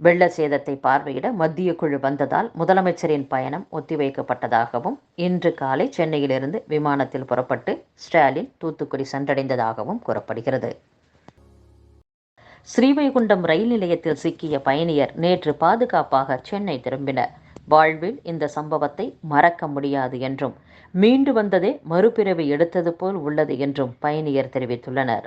வெள்ள சேதத்தை பார்வையிட மத்திய குழு வந்ததால் முதலமைச்சரின் பயணம் ஒத்திவைக்கப்பட்டதாகவும் இன்று காலை சென்னையிலிருந்து விமானத்தில் புறப்பட்டு ஸ்டாலின் தூத்துக்குடி சென்றடைந்ததாகவும் கூறப்படுகிறது. ஸ்ரீவைகுண்டம் ரயில் நிலையத்தில் சிக்கிய பயணியர் நேற்று பாதுகாப்பாக சென்னை திரும்பினர். வாழ்வில் இந்த சம்பவத்தை மறக்க முடியாது என்றும் மீண்டு வந்ததே மறுபிறவி எடுத்தது போல் உள்ளது என்றும் பயணியர் தெரிவித்துள்ளனர்.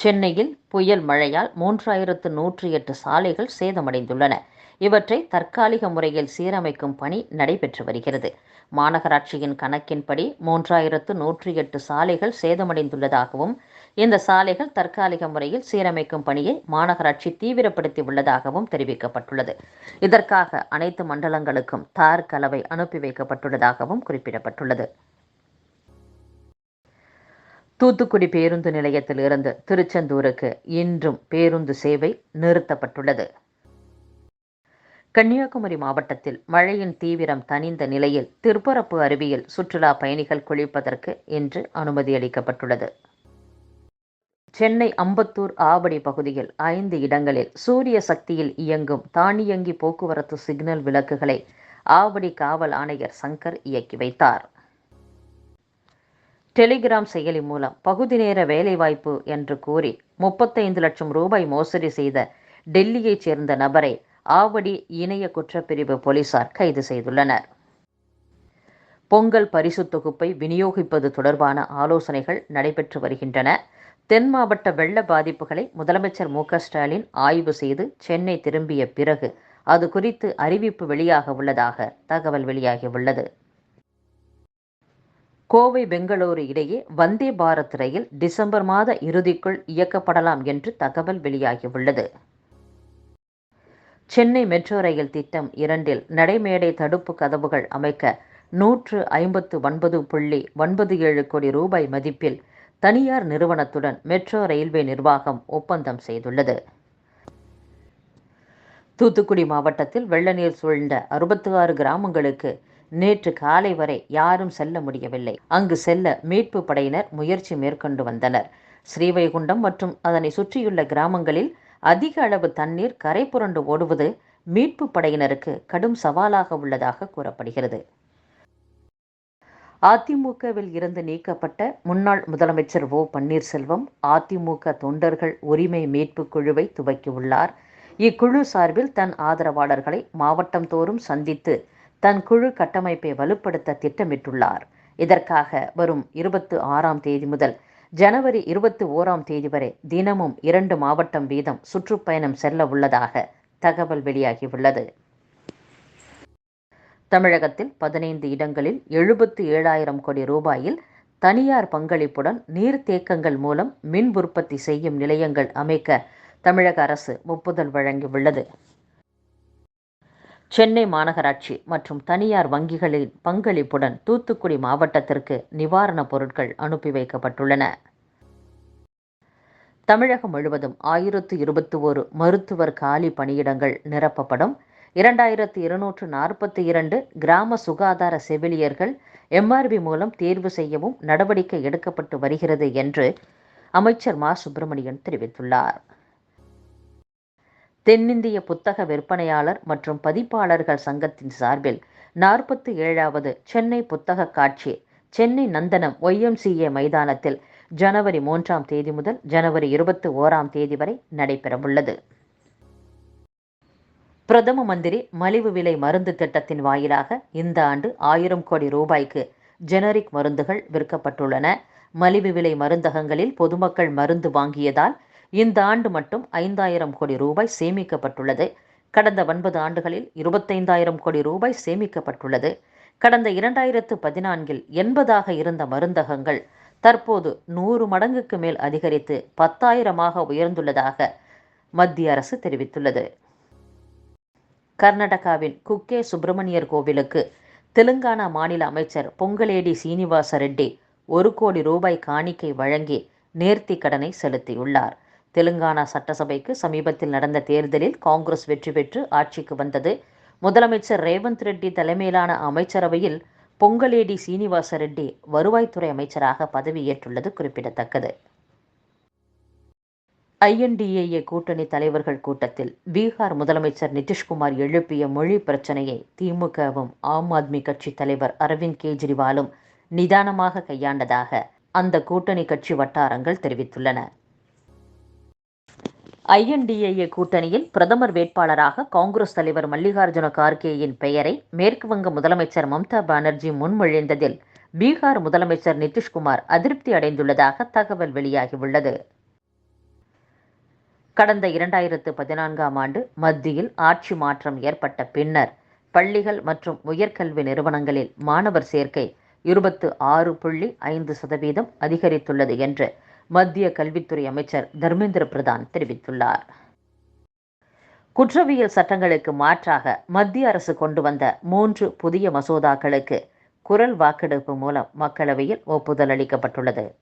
சென்னையில் புயல் மழையால் மூன்றாயிரத்து நூற்றி எட்டு சாலைகள் சேதமடைந்துள்ளன. இவற்றை தற்காலிக முறையில் சீரமைக்கும் பணி நடைபெற்று வருகிறது. மாநகராட்சியின் கணக்கின்படி மூன்றாயிரத்து நூற்றி எட்டு சாலைகள் சேதமடைந்துள்ளதாகவும் இந்த சாலைகள் தற்காலிக முறையில் சீரமைக்கும் பணியை மாநகராட்சி தீவிரப்படுத்தி உள்ளதாகவும் தெரிவிக்கப்பட்டுள்ளது. இதற்காக அனைத்து மண்டலங்களுக்கும் தார் கலவை அனுப்பி வைக்கப்பட்டுள்ளதாகவும் குறிப்பிடப்பட்டுள்ளது. தூத்துக்குடி பேருந்து நிலையத்தில் இருந்து திருச்செந்தூருக்கு இன்றும் பேருந்து சேவை நிறுத்தப்பட்டுள்ளது. கன்னியாகுமரி மாவட்டத்தில் மழையின் தீவிரம் தணிந்த நிலையில் திருப்பரப்பு அருவியில் சுற்றுலா பயணிகள் குளிப்பதற்கு இன்று அனுமதி அளிக்கப்பட்டுள்ளது. சென்னை அம்பத்தூர் ஆவடி பகுதியில் ஐந்து இடங்களில் சூரிய சக்தியில் இயங்கும் தானியங்கி போக்குவரத்து சிக்னல் விளக்குகளை ஆவடி காவல் ஆணையர் சங்கர் இயக்கி வைத்தார். டெலிகிராம் செயலி மூலம் பகுதி நேர வேலைவாய்ப்பு என்று கூறி முப்பத்தைந்து லட்சம் ரூபாய் மோசடி செய்த டெல்லியைச் சேர்ந்த நபரை ஆவடி இணைய குற்றப்பிரிவு போலீசார் கைது செய்துள்ளனர். பொங்கல் பரிசு தொகுப்பை விநியோகிப்பது தொடர்பான ஆலோசனைகள் நடைபெற்று வருகின்றன. தென் மாவட்ட வெள்ள பாதிப்புகளை முதலமைச்சர் மு ஸ்டாலின் ஆய்வு செய்து சென்னை திரும்பிய பிறகு அது குறித்து அறிவிப்பு வெளியாக உள்ளதாக தகவல் வெளியாகியுள்ளது. கோவை பெங்களூரு இடையே வந்தே பாரத் ரயில் டிசம்பர் மாத இறுதிக்குள் இயக்கப்படலாம் என்று தகவல் வெளியாகியுள்ளது. சென்னை மெட்ரோ ரயில் திட்டம் இரண்டில் நடைமேடை தடுப்பு கதவுகள் அமைக்க நூற்று ஐம்பத்து ஒன்பது புள்ளி ஒன்பது ஏழு கோடி ரூபாய் மதிப்பில் தனியார் நிறுவனத்துடன் மெட்ரோ ரயில்வே நிர்வாகம் ஒப்பந்தம் செய்துள்ளது. தூத்துக்குடி மாவட்டத்தில் வெள்ள நீர் சூழ்ந்த அறுபத்தி ஆறு கிராமங்களுக்கு நேற்று காலை வரை யாரும் செல்ல முடியவில்லை. அங்கு செல்ல மீட்பு படையினர் முயற்சி மேற்கொண்டு வந்தனர். ஸ்ரீவைகுண்டம் மற்றும் அதனை சுற்றியுள்ள கிராமங்களில் அதிக அளவு தண்ணீர் கரை புரண்டு ஓடுவது மீட்பு படையினருக்கு கடும் சவாலாக உள்ளதாக கூறப்படுகிறது. அதிமுகவில் இருந்து நீக்கப்பட்ட முன்னாள் முதலமைச்சர் ஓ. பன்னீர்செல்வம் அதிமுக தொண்டர்கள் உரிமை மீட்பு குழுவை துவக்கியுள்ளார். இக்குழு சார்பில் தன் ஆதரவாளர்களை மாவட்டம் தோறும் சந்தித்து தன் குழு கட்டமைப்பை வலுப்படுத்த திட்டமிட்டுள்ளார். இதற்காக வரும் இருபத்து ஆறாம் தேதி முதல் ஜனவரி இருபத்தி ஓராம் தேதி வரை தினமும் இரண்டு மாவட்டம் வீதம் சுற்றுப்பயணம் செல்ல உள்ளதாக தகவல் வெளியாகியுள்ளது. தமிழகத்தில் பதினைந்து இடங்களில் எழுபத்து ஏழாயிரம் கோடி ரூபாயில் தனியார் பங்களிப்புடன் நீர்த்தேக்கங்கள் மூலம் மின் உற்பத்தி செய்யும் நிலையங்கள் அமைக்க தமிழக அரசு ஒப்புதல் வழங்கியுள்ளது. சென்னை மாநகராட்சி மற்றும் தனியார் வங்கிகளின் பங்களிப்புடன் தூத்துக்குடி மாவட்டத்திற்கு நிவாரணப் பொருட்கள் அனுப்பி வைக்கப்பட்டுள்ளன. தமிழகம் முழுவதும் ஆயிரத்து இருபத்தி ஒரு மருத்துவர் காலி பணியிடங்கள் நிரப்பப்படும். இரண்டாயிரத்து இருநூற்று நாற்பத்தி இரண்டு கிராம சுகாதார செவிலியர்கள் எம்ஆர்பி மூலம் தேர்வு செய்யவும் நடவடிக்கை எடுக்கப்பட்டு வருகிறது என்று அமைச்சர் மா. சுப்பிரமணியன் தெரிவித்துள்ளார். தென்னிந்திய புத்தக விற்பனையாளர் மற்றும் பதிப்பாளர்கள் சங்கத்தின் சார்பில் நாற்பத்தி ஏழாவது சென்னை புத்தக காட்சி சென்னை நந்தனம் ஒய்எம்சிஏ மைதானத்தில் ஜனவரி மூன்றாம் தேதி முதல் ஜனவரி இருபத்தி ஓராம் தேதி வரை நடைபெறவுள்ளது. பிரதம மந்திரி மலிவு விலை மருந்து திட்டத்தின் வாயிலாக இந்த ஆண்டு ஆயிரம் கோடி ரூபாய்க்கு ஜெனரிக் மருந்துகள் விற்கப்பட்டுள்ளன. மலிவு விலை மருந்தகங்களில் பொதுமக்கள் மருந்து வாங்கியதால் இந்த ஆண்டு மட்டும் ஐந்தாயிரம் கோடி ரூபாய் சேமிக்கப்பட்டுள்ளது. கடந்த ஒன்பது ஆண்டுகளில் இருபத்தைந்தாயிரம் கோடி ரூபாய் சேமிக்கப்பட்டுள்ளது. கடந்த இரண்டாயிரத்து பதினான்கில் எண்பதாக இருந்த மருந்தகங்கள் தற்போது நூறு மடங்குக்கு மேல் அதிகரித்து பத்தாயிரமாக உயர்ந்துள்ளதாக மத்திய அரசு தெரிவித்துள்ளது. கர்நாடகாவின் குக்கே சுப்பிரமணியர் கோவிலுக்கு தெலுங்கானா மாநில அமைச்சர் பொங்கலேடி சீனிவாச ரெட்டி ஒரு கோடி ரூபாய் காணிக்கை வழங்கி நேர்த்தி கடனை செலுத்தியுள்ளார். தெலுங்கானா சட்டசபைக்கு சமீபத்தில் நடந்த தேர்தலில் காங்கிரஸ் வெற்றி பெற்று ஆட்சிக்கு வந்தது. முதலமைச்சர் ரேவந்த் ரெட்டி தலைமையிலான அமைச்சரவையில் பொங்கலேடி சீனிவாச ரெட்டி வருவாய்த்துறை அமைச்சராக பதவியேற்றுள்ளது குறிப்பிடத்தக்கது. ஐஎன்டிஏஏ கூட்டணி தலைவர்கள் கூட்டத்தில் பீகார் முதலமைச்சர் நிதிஷ்குமார் எழுப்பிய மொழி பிரச்சனையை திமுகவும் ஆம் ஆத்மி கட்சி தலைவர் அரவிந்த் கெஜ்ரிவாலும் நிதானமாக கையாண்டதாக அந்த கூட்டணி கட்சி வட்டாரங்கள் தெரிவித்துள்ளன. ஐஎன்டிஏஏ கூட்டணியில் பிரதமர் வேட்பாளராக காங்கிரஸ் தலைவர் மல்லிகார்ஜுன கார்கேயின் பெயரை மேற்குவங்க முதலமைச்சர் மம்தா பானர்ஜி முன்மொழிந்ததில் பீகார் முதலமைச்சர் நிதிஷ்குமார் அதிருப்தி அடைந்துள்ளதாக தகவல் வெளியாகியுள்ளது. கடந்த இரண்டாயிரத்து பதினான்காம் ஆண்டு மத்தியில் ஆட்சி மாற்றம் ஏற்பட்ட பின்னர் பள்ளிகள் மற்றும் உயர்கல்வி நிறுவனங்களில் மாணவர் சேர்க்கை இருபத்து ஆறு புள்ளி ஐந்து சதவீதம் அதிகரித்துள்ளது என்று மத்திய கல்வித்துறை அமைச்சர் தர்மேந்திர பிரதான் தெரிவித்துள்ளார். குற்றவியல் சட்டங்களுக்கு மாற்றாக மத்திய அரசு கொண்டு வந்த மூன்று புதிய மசோதாக்களுக்கு குரல் வாக்கெடுப்பு மூலம் மக்களவையில் ஒப்புதல் அளிக்கப்பட்டுள்ளது.